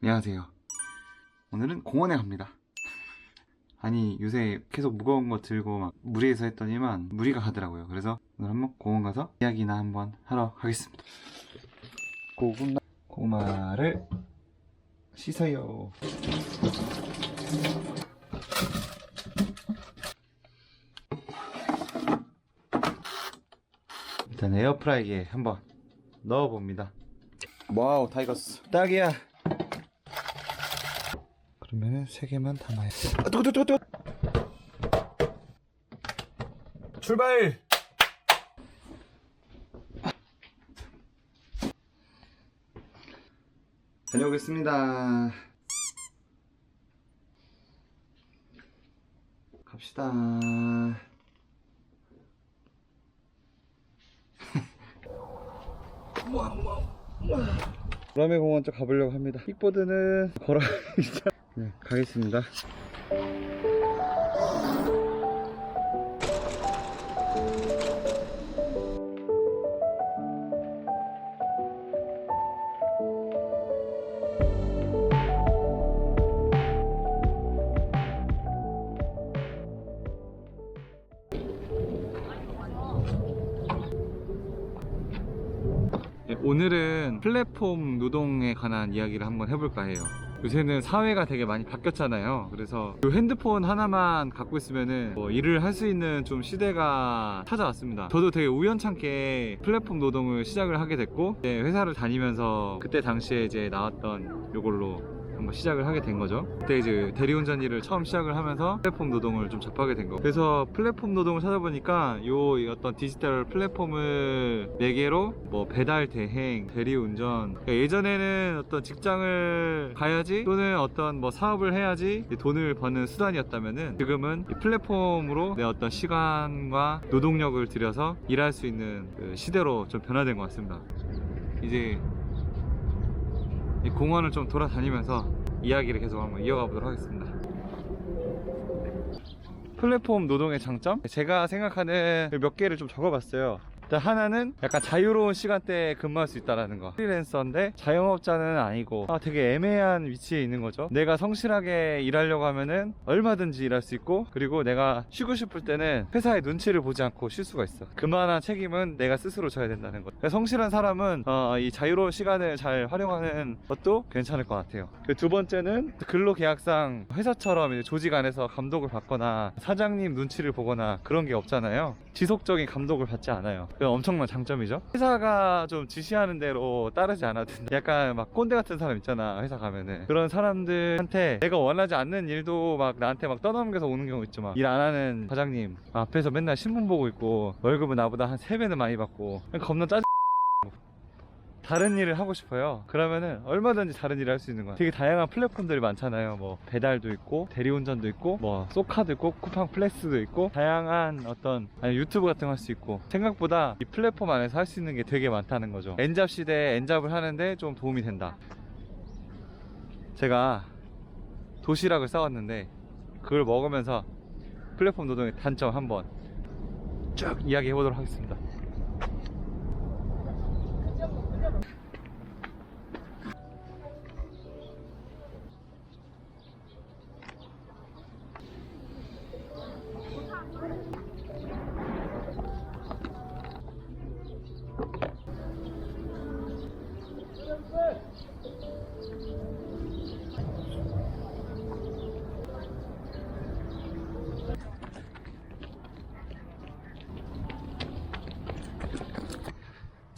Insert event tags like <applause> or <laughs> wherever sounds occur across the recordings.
안녕하세요. 오늘은 공원에 갑니다. 아니 요새 계속 무거운 거 들고 막 무리해서 했더니만 무리가 가더라고요. 그래서 오늘 한번 공원 가서 이야기나 한번 하러 가겠습니다. 고구마 고구마를 씻어요. 일단 에어프라이기에 한번 넣어봅니다. 와우 다 익었어. 딱이야. 그러면은 세 개만 담아야 돼. 아, 뜨거, 뜨거. 출발! 다녀오겠습니다. 갑시다. 보라매 공원 쪽 가보려고 합니다. 킥보드는 걸어 <laughs> 네, 가겠습니다. 네, 오늘은 플랫폼 노동에 관한 이야기를 한번 해볼까 해요. 요새는 사회가 되게 많이 바뀌었잖아요. 그래서 그 핸드폰 하나만 갖고 있으면은 뭐 일을 할 수 있는 좀 시대가 찾아왔습니다. 저도 되게 우연찮게 플랫폼 노동을 시작을 하게 됐고 이제 회사를 다니면서 그때 당시에 이제 나왔던 요걸로 한번 시작을 하게 된 거죠. 그때 이제 대리운전 일을 처음 시작을 하면서 플랫폼 노동을 좀 접하게 된 거. 그래서 플랫폼 노동을 찾아보니까 요 어떤 디지털 플랫폼을 네 개로 뭐 배달 대행, 대리운전. 그러니까 예전에는 어떤 직장을 가야지 또는 어떤 뭐 사업을 해야지 돈을 버는 수단이었다면은 지금은 이 플랫폼으로 내 어떤 시간과 노동력을 들여서 일할 수 있는 그 시대로 좀 변화된 것 같습니다. 이제 이 공원을 좀 돌아다니면서 이야기를 계속 한번 이어가 보도록 하겠습니다. 플랫폼 노동의 장점? 제가 생각하는 몇 개를 좀 적어봤어요. 일단 하나는 약간 자유로운 시간대에 근무할 수 있다는 거. 프리랜서인데 자영업자는 아니고 아, 되게 애매한 위치에 있는 거죠. 내가 성실하게 일하려고 하면은 얼마든지 일할 수 있고 그리고 내가 쉬고 싶을 때는 회사의 눈치를 보지 않고 쉴 수가 있어. 그만한 책임은 내가 스스로 져야 된다는 거. 그러니까 성실한 사람은 어, 이 자유로운 시간을 잘 활용하는 것도 괜찮을 것 같아요. 그두 번째는 근로계약상 회사처럼 조직 안에서 감독을 받거나 사장님 눈치를 보거나 그런 게 없잖아요. 지속적인 감독을 받지 않아요. 그 엄청난 장점이죠. 회사가 좀 지시하는 대로 따르지 않아도. 약간 막 꼰대 같은 사람 있잖아. 회사 가면은 그런 사람들한테 내가 원하지 않는 일도 막 나한테 막 떠넘겨서 오는 경우 있죠. 막 일 안 하는 과장님 앞에서 맨날 신문 보고 있고 월급은 나보다 한 3배는 많이 받고 겁나 짜증. 다른 일을 하고 싶어요. 그러면은 얼마든지 다른 일을 할 수 있는 거야. 되게 다양한 플랫폼들이 많잖아요. 뭐 배달도 있고 대리운전도 있고 뭐 소카도 있고 쿠팡 플렉스도 있고 다양한 어떤 아니 유튜브 같은 거 할 수 있고 생각보다 이 플랫폼 안에서 할 수 있는 게 되게 많다는 거죠. 엔잡 시대에 엔잡을 하는데 좀 도움이 된다. 제가 도시락을 싸왔는데 그걸 먹으면서 플랫폼 노동의 단점 한번 쭉 이야기해 보도록 하겠습니다.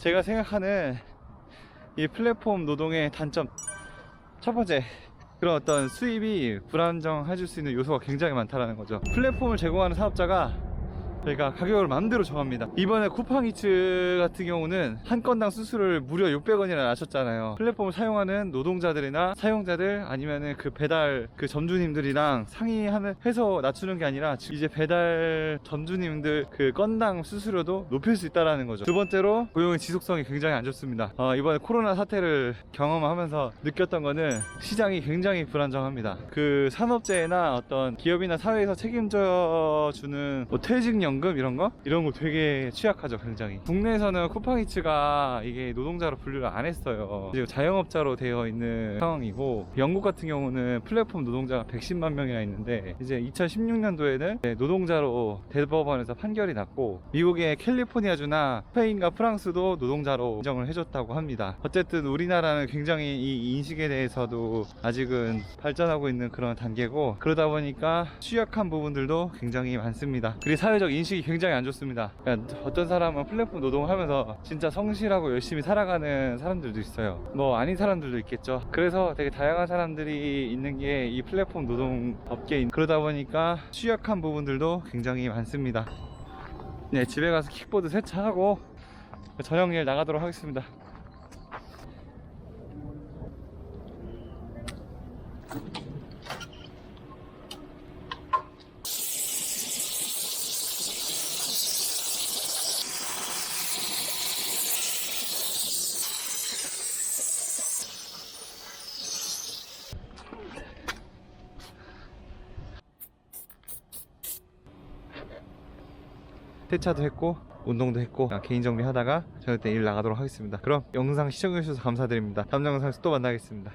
제가 생각하는 이 플랫폼 노동의 단점. 첫 번째 그런 어떤 수입이 불안정해질 수 있는 요소가 굉장히 많다는 거죠. 플랫폼을 제공하는 사업자가 저희가 가격을 마음대로 정합니다. 이번에 쿠팡이츠 같은 경우는 한 건당 수수료를 무려 600원이나 낮췄잖아요. 플랫폼을 사용하는 노동자들이나 사용자들 아니면은 그 배달 그 점주님들이랑 상의하는 해서 낮추는 게 아니라 이제 배달 점주님들 그 건당 수수료도 높일 수 있다라는 거죠. 두 번째로 고용의 지속성이 굉장히 안 좋습니다. 어, 이번에 코로나 사태를 경험하면서 느꼈던 거는 시장이 굉장히 불안정합니다. 그 산업재해나 어떤 기업이나 사회에서 책임져 주는 뭐 퇴직령 퇴직연금 이런 거? 이런 거 되게 취약하죠 굉장히. 국내에서는 쿠팡이츠가 이게 노동자로 분류를 안 했어요. 지금 자영업자로 되어 있는 상황이고 영국 같은 경우는 플랫폼 노동자가 110만 명이나 있는데 이제 2016년도에는 노동자로 대법원에서 판결이 났고 미국의 캘리포니아주나 스페인과 프랑스도 노동자로 인정을 해줬다고 합니다. 어쨌든 우리나라는 굉장히 이 인식에 대해서도 아직은 발전하고 있는 그런 단계고 그러다 보니까 취약한 부분들도 굉장히 많습니다. 그리고 사회적 인 식이 굉장히 안 좋습니다. 그러니까 어떤 사람은 플랫폼 노동을 하면서 진짜 성실하고 열심히 살아가는 사람들도 있어요. 뭐 아닌 사람들도 있겠죠. 그래서 되게 다양한 사람들이 있는 게 이 플랫폼 노동 업계인 그러다 보니까 취약한 부분들도 굉장히 많습니다. 네, 집에 가서 킥보드 세차하고 저녁 일 나가도록 하겠습니다. 세차도 했고 운동도 했고 개인 정리하다가 저녁 때일 나가도록 하겠습니다. 그럼 영상 시청해주셔서 감사드립니다. 다음 영상에서 또 만나겠습니다.